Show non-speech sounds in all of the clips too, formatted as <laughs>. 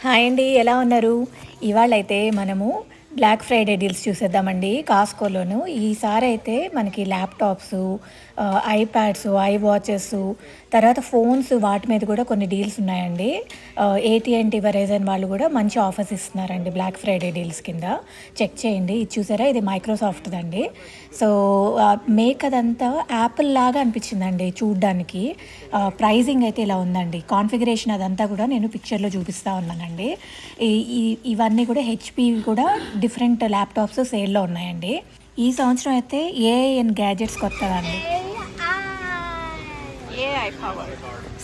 Hi అండి ఎలా ఉన్నారు? ఇవాళ అయితే మనము బ్లాక్ ఫ్రైడే డీల్స్ చూసేద్దామండి కాస్కోలోను ఈసారి అయితే మనకి ల్యాప్టాప్స్ ఐప్యాడ్స్ ఐ వాచెస్ తర్వాత ఫోన్స్ వాటి మీద కూడా కొన్ని డీల్స్ ఉన్నాయండి. ఏటీఎన్టీ వెరైజన్ వాళ్ళు కూడా మంచి ఆఫర్స్ ఇస్తున్నారండి బ్లాక్ ఫ్రైడే డీల్స్ కింద. చెక్ చేయండి. ఇది చూసారా? ఇది మైక్రోసాఫ్ట్దండి సో మేక్ అదంతా యాపిల్ లాగా అనిపించిందండి చూడ్డానికి. ప్రైజింగ్ అయితే ఇలా ఉందండి. కాన్ఫిగరేషన్ అదంతా కూడా నేను పిక్చర్లో చూపిస్తూ ఉన్నానండి. ఇవన్నీ కూడా హెచ్పి కూడా డిఫరెంట్ ల్యాప్టాప్స్ సేల్లో ఉన్నాయండి. ఈ సంవత్సరం అయితే ఏఐఎన్ గ్యాజెట్స్ అండి AI power.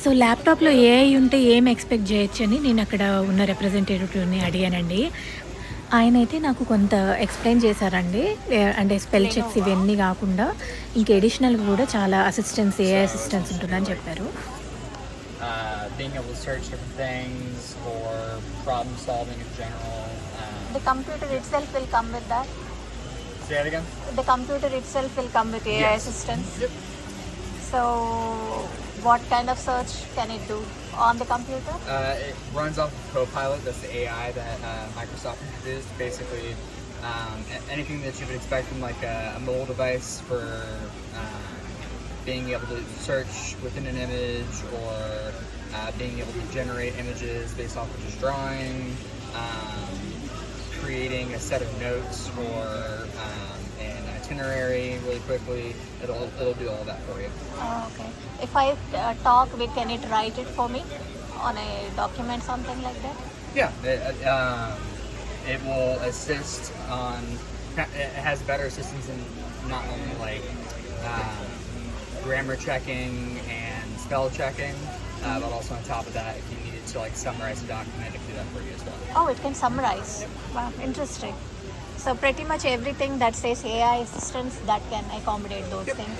సో ల్యాప్టాప్లో ఏఐ ఉంటే ఏం ఎక్స్పెక్ట్ చేయొచ్చు అని నేను అక్కడ ఉన్న రిప్రజెంటేటివ్ని అడిగానండి. ఆయన అయితే నాకు కొంత ఎక్స్ప్లెయిన్ చేశారండి. ఏ- అంటే స్పెల్ చెక్స్ ఇవన్నీ కాకుండా ఇంక ఎడిషనల్గా కూడా చాలా అసిస్టెన్స్ ఏఐ అసిస్టెన్స్ ఉంటుందని చెప్పారు. Uh, being able to search different things or problem solving in general. The computer itself will come with that. say that again? The computer itself will come with AI Yes. assistance. Yep. So, what kind of search can it do on the computer? Uh, it runs off of Copilot. That's the AI that uh, Microsoft introduced. Basically, um, anything that you would expect from like a, a mobile device for um, being able to search within an image or uh, being able to generate images based off of just drawing, um, creating a set of notes or um, an itinerary really quickly. It'll it'll do all that for you. Oh, okay. If I uh, talk with, can it write it for me on a document, something like that? Yeah, it, um, it will assist on. It has better assistance in not only like um, grammar checking and spell checking, uh, but also on top of that, if you to like summarize a document, can do that for you as well. Oh, it can summarize. Wow, interesting. So pretty much everything that says AI assistance that can accommodate those things.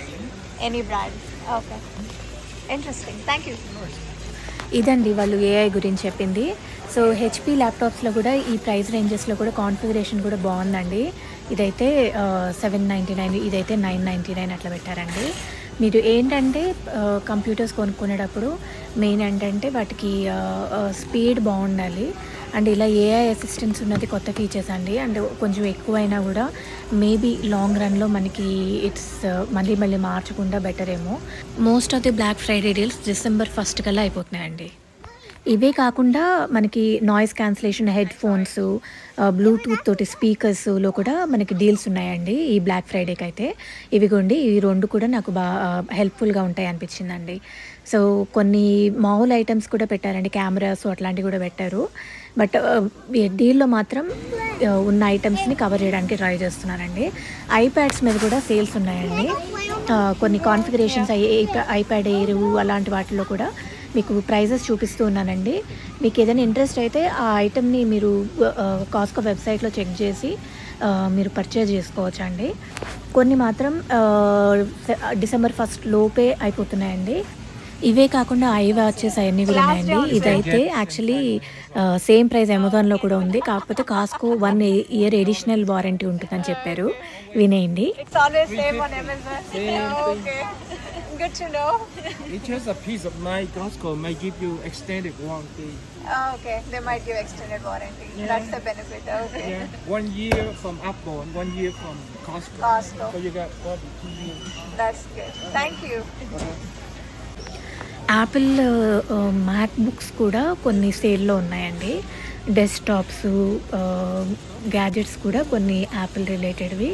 Any brand. Okay. Interesting. Thank you. ఇదండి వాళ్ళు AI గురించి చెప్పింది so HP ల్యాప్టాప్స్లో కూడా ఈ price రేంజెస్లో కూడా configuration కూడా బాగుందండి ఇదైతే సెవెన్ నైంటీ నైన్ ఇదైతే నైన్ నైంటీ నైన్ అట్లా పెట్టారండి మీరు ఏంటంటే కంప్యూటర్స్ కొనుక్కునేటప్పుడు మెయిన్ ఏంటంటే వాటికి స్పీడ్ బాగుండాలి. అండ్ ఇలా ఏఐ అసిస్టెన్స్ ఉన్నది కొత్త ఫీచర్స్ అండి. అండ్ కొంచెం ఎక్కువైనా కూడా మేబీ లాంగ్ రన్లో మనకి ఇట్స్ మళ్ళీ మళ్ళీ మార్చకుండా బెటర్ ఏమో. Most of the black Friday deals December first కల్లా అయిపోతున్నాయండి. ఇవే కాకుండా మనకి noise cancellation headphones Bluetooth తోటి స్పీకర్స్లో కూడా మనకి డీల్స్ ఉన్నాయండి ఈ బ్లాక్ ఫ్రైడేకి అయితే ఇవిగోండి ఈ రెండు కూడా నాకు బాగా హెల్ప్ఫుల్గా ఉంటాయి అనిపించిందండి సో కొన్ని మామూలు ఐటమ్స్ కూడా పెట్టారండి కెమెరాస్ అట్లాంటివి కూడా పెట్టారు బట్ డీల్లో మాత్రం ఉన్న ఐటమ్స్ని కవర్ చేయడానికి ట్రై చేస్తున్నానండి ఐప్యాడ్స్ మీద కూడా సేల్స్ ఉన్నాయండి కొన్ని కాన్ఫిగరేషన్స్ ఐప్యాడ్ ఎయిర్ అలాంటి వాటిలో కూడా మీకు ప్రైజెస్ చూపిస్తూ ఉన్నానండి. మీకు ఏదైనా ఇంట్రెస్ట్ అయితే ఆ ఐటెంని మీరు కాస్కో వెబ్సైట్లో చెక్ చేసి మీరు పర్చేజ్ చేసుకోవచ్చు అండి కొన్ని మాత్రం డిసెంబర్ ఫస్ట్ లోపే అయిపోతున్నాయండి. ఇవే కాకుండా ఐ వాచెస్ అవన్నీ కూడా ఉన్నాయండి. ఇదైతే యాక్చువల్లీ సేమ్ ప్రైస్ అమెజాన్లో కూడా ఉంది. కాకపోతే Costco one year additional warranty ఉంటుందని చెప్పారు. వినేయండి. <laughs> Good to know. It's just a piece of my Costco might give you extended warranty. Oh, okay. They might give extended warranty. That's the benefit. Okay. Yeah. One year from Apple and one year from Costco. Costco. So you got probably two years. That's good. Thank you. Apple MacBooks కూడా కొన్ని సేల్లో ఉన్నాయండి desktops gadgets కూడా కొన్ని Apple రిలేటెడ్వి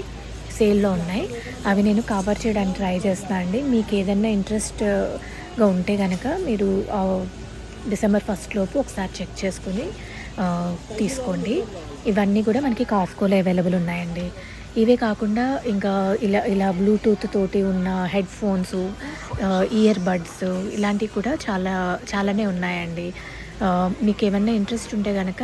సేల్లో ఉన్నాయి. అవి నేను కవర్ చేయడానికి ట్రై చేస్తాను అండి. మీకు ఏదైనా ఇంట్రెస్ట్గా ఉంటే కనుక మీరు డిసెంబర్ ఫస్ట్ లోపు ఒకసారి చెక్ చేసుకుని తీసుకోండి. ఇవన్నీ కూడా మనకి కాఫ్కోలో అవైలబుల్ ఉన్నాయండి. ఇవే కాకుండా ఇంకా ఇలా ఇలా బ్లూటూత్ తోటి ఉన్న హెడ్ ఫోన్స్ ఇయర్ బడ్స్ ఇలాంటివి కూడా చాలా చాలానే ఉన్నాయండి. మీకు ఏమన్నా ఇంట్రెస్ట్ ఉంటే కనుక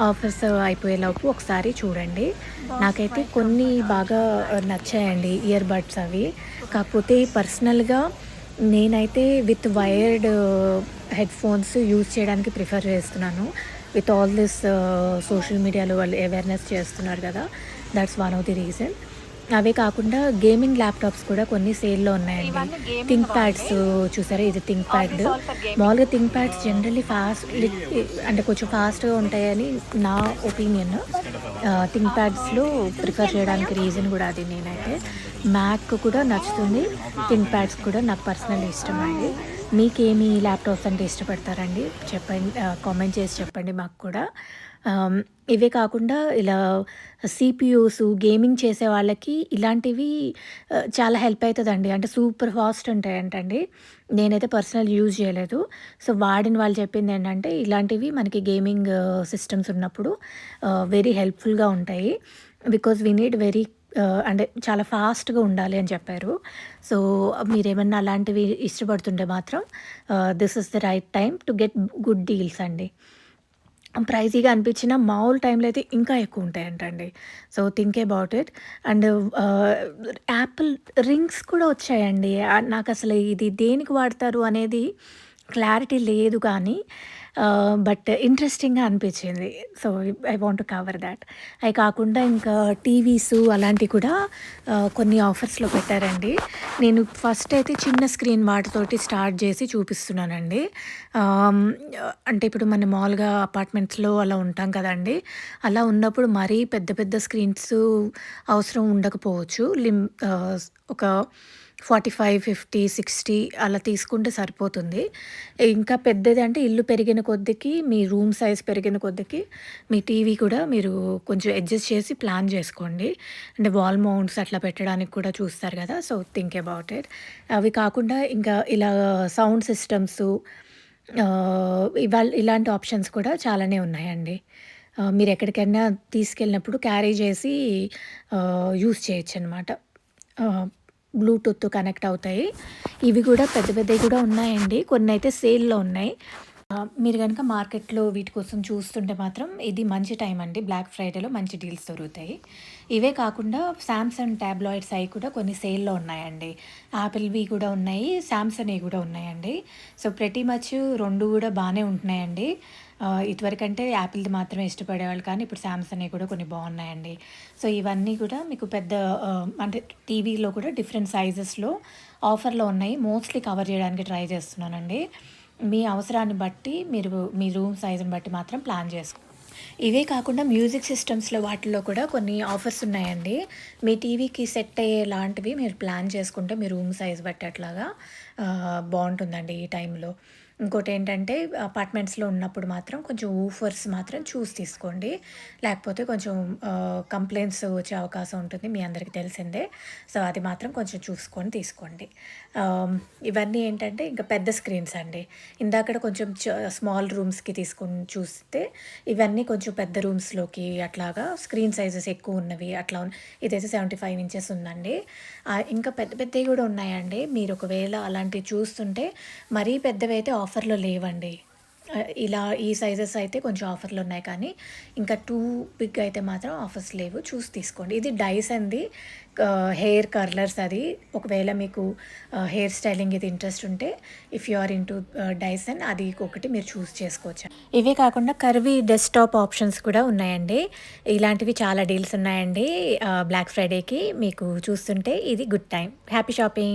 ఆఫర్స్ అయిపోయేలోపు ఒకసారి చూడండి. నాకైతే కొన్ని బాగా నచ్చాయండి ఇయర్ బడ్స్ అవి. కాకపోతే పర్సనల్గా నేనైతే with wired headphones use చేయడానికి ప్రిఫర్ చేస్తున్నాను. విత్ ఆల్ దిస్ సోషల్ మీడియాలో వాళ్ళు అవేర్నెస్ చేస్తున్నారు కదా. That's one of the reason. అవే కాకుండా గేమింగ్ ల్యాప్టాప్స్ కూడా కొన్ని సేల్లో ఉన్నాయండి. థింక్. ప్యాడ్స్ చూసారా? ఇది థింక్ ప్యాడ్. మామూలుగా థింక్ ప్యాడ్స్ జనరల్లీ ఫాస్ట్ అంటే కొంచెం ఫాస్ట్గా ఉంటాయని నా ఒపీనియన్ థింక్ ప్యాడ్స్లో ప్రిఫర్ చేయడానికి రీజన్ కూడా అది నేనైతే. మ్యాక్ కూడా నచ్చుతుంది. థింక్ ప్యాడ్స్ కూడా నాకు పర్సనల్ ఇష్టం అండి మీకేమి ల్యాప్టాప్స్ అంటే ఇష్టపడతారండి? చెప్పండి కామెంట్ చేసి చెప్పండి మాకు కూడా. ఇవే కాకుండా ఇలా సిపియూస్ గేమింగ్ చేసే వాళ్ళకి ఇలాంటివి చాలా హెల్ప్ అవుతుందండి అంటే సూపర్ ఫాస్ట్ ఉంటాయంటండి. నేనైతే పర్సనల్ యూజ్ చేయలేదు. సో వాడిన వాళ్ళు చెప్పింది ఏంటంటే ఇలాంటివి మనకి గేమింగ్ సిస్టమ్స్ ఉన్నప్పుడు వెరీ హెల్ప్ఫుల్గా ఉంటాయి. బికాజ్ వీ నీడ్ వెరీ అంటే చాలా ఫాస్ట్గా ఉండాలి అని చెప్పారు. సో మీరేమన్నా అలాంటివి ఇష్టపడుతుంటే మాత్రం this is the right time to get good deals అండి. ప్రైజీగా అనిపించిన మామూలు టైంలో అయితే ఇంకా ఎక్కువ ఉంటాయంటండి. So think about it and Apple rings కూడా వచ్చాయండి. నాకు అసలు ఇది దేనికి వాడతారు అనేది క్లారిటీ లేదు కానీ బట్ ఇంట్రెస్టింగ్గా అనిపించింది. So I want cover that. అవి కాకుండా ఇంకా టీవీస్ అలాంటివి కూడా కొన్ని ఆఫర్స్లో పెట్టారండి. నేను ఫస్ట్ అయితే చిన్న స్క్రీన్ వాటితోటి స్టార్ట్ చేసి చూపిస్తున్నానండి. అంటే ఇప్పుడు మన మామూలుగా అపార్ట్మెంట్స్లో అలా ఉంటాం కదండి. అలా ఉన్నప్పుడు మరీ పెద్ద పెద్ద స్క్రీన్స్ అవసరం ఉండకపోవచ్చు. లిమ్ ఒక ఫార్టీ ఫైవ్ ఫిఫ్టీ సిక్స్టీ అలా తీసుకుంటే సరిపోతుంది. ఇంకా పెద్దది అంటే ఇల్లు పెరిగిన కొద్దికి మీ రూమ్ సైజ్ పెరిగిన కొద్దికి మీ టీవీ కూడా మీరు కొంచెం అడ్జస్ట్ చేసి ప్లాన్ చేసుకోండి. అంటే వాల్ మౌంట్స్ అట్లా పెట్టడానికి కూడా చూస్తారు కదా సో థింక్ అబౌట్ ఇట్. అవి కాకుండా ఇంకా ఇలా సౌండ్ సిస్టమ్స్ ఇవాళ ఇలాంటి ఆప్షన్స్ కూడా చాలానే ఉన్నాయండి. మీరు ఎక్కడికైనా తీసుకెళ్ళినప్పుడు క్యారీ చేసి యూస్ చేయొచ్చు అనమాట బ్లూటూత్ కనెక్ట్ అవుతాయి. ఇవి కూడా పెద్ద పెద్దవి కూడా ఉన్నాయండి. కొన్ని అయితే సేల్లో ఉన్నాయి. మీరు కనుక మార్కెట్లో వీటి కోసం చూస్తుంటే మాత్రం ఇది మంచి టైం అండి. బ్లాక్ ఫ్రైడేలో మంచి డీల్స్ దొరుకుతాయి. ఇవే కాకుండా శాంసంగ్ ట్యాబ్లాయిడ్స్ అవి కూడా కొన్ని సేల్లో ఉన్నాయండి. యాపిల్వి కూడా ఉన్నాయి. శాంసంగ్ కూడా ఉన్నాయండి. సో ప్రతి మచ్ రెండు కూడా బాగానే ఉంటున్నాయండి. ఇదివరకంటే యాపిల్ది మాత్రమే ఇష్టపడేవాళ్ళు కానీ ఇప్పుడు శాంసంగ్ కూడా కొన్ని బాగున్నాయండి. సో ఇవన్నీ కూడా మీకు పెద్ద అంటే టీవీలో కూడా డిఫరెంట్ సైజెస్లో ఆఫర్లో ఉన్నాయి. మోస్ట్లీ కవర్ చేయడానికి ట్రై చేస్తున్నానండి. మీ అవసరాన్ని బట్టి మీరు మీ రూమ్ సైజుని బట్టి మాత్రం ప్లాన్ చేసుకో. ఇవే కాకుండా మ్యూజిక్ సిస్టమ్స్లో వాటిల్లో కూడా కొన్ని ఆఫర్స్ ఉన్నాయండి. మీ టీవీకి సెట్ అయ్యే లాంటివి మీరు ప్లాన్ చేసుకుంటే మీ రూమ్ సైజ్ బట్టి అట్లాగా బాగుంటుందండి ఈ టైంలో. ఇంకోటి ఏంటంటే అపార్ట్మెంట్స్లో ఉన్నప్పుడు మాత్రం కొంచెం ఊఫర్స్ మాత్రం చూసి తీసుకోండి. లేకపోతే కొంచెం కంప్లైంట్స్ వచ్చే అవకాశం ఉంటుంది మీ అందరికీ తెలిసిందే. సో అది మాత్రం కొంచెం చూసుకొని తీసుకోండి. ఇవన్నీ ఏంటంటే ఇంకా పెద్ద స్క్రీన్స్ అండి. ఇందాకడ కొంచెం స్మాల్ రూమ్స్కి తీసుకొని చూస్తే ఇవన్నీ కొంచెం పెద్ద రూమ్స్లోకి అట్లాగా స్క్రీన్ సైజెస్ ఎక్కువ ఉన్నవి అట్లా ఇదైతే సెవెంటీ ఫైవ్ ఇంచెస్ ఉందండి ఇంకా పెద్ద పెద్దవి కూడా ఉన్నాయండి. మీరు ఒకవేళ అలాంటివి చూస్తుంటే మరీ పెద్దవి అయితే ఆఫర్లో లేవండి. ఇలా ఈ సైజెస్ అయితే కొంచెం ఆఫర్లు ఉన్నాయి కానీ ఇంకా టూ బిగ్ అయితే మాత్రం ఆఫర్స్ లేవు. చూసి తీసుకోండి. ఇది డైస్ అంది హెయిర్ కర్లర్స్ అది. ఒకవేళ మీకు హెయిర్ స్టైలింగ్ ఇది ఇంట్రెస్ట్ ఉంటే if you are into Dyson అది ఒకటి మీరు చూస్ చేసుకోవచ్చు. ఇవే కాకుండా కర్వీ డెస్క్టాప్ ఆప్షన్స్ కూడా ఉన్నాయండి. ఇలాంటివి చాలా డీల్స్ ఉన్నాయండి. బ్లాక్ ఫ్రైడేకి మీకు చూస్తుంటే ఇది గుడ్ టైం. Happy shopping!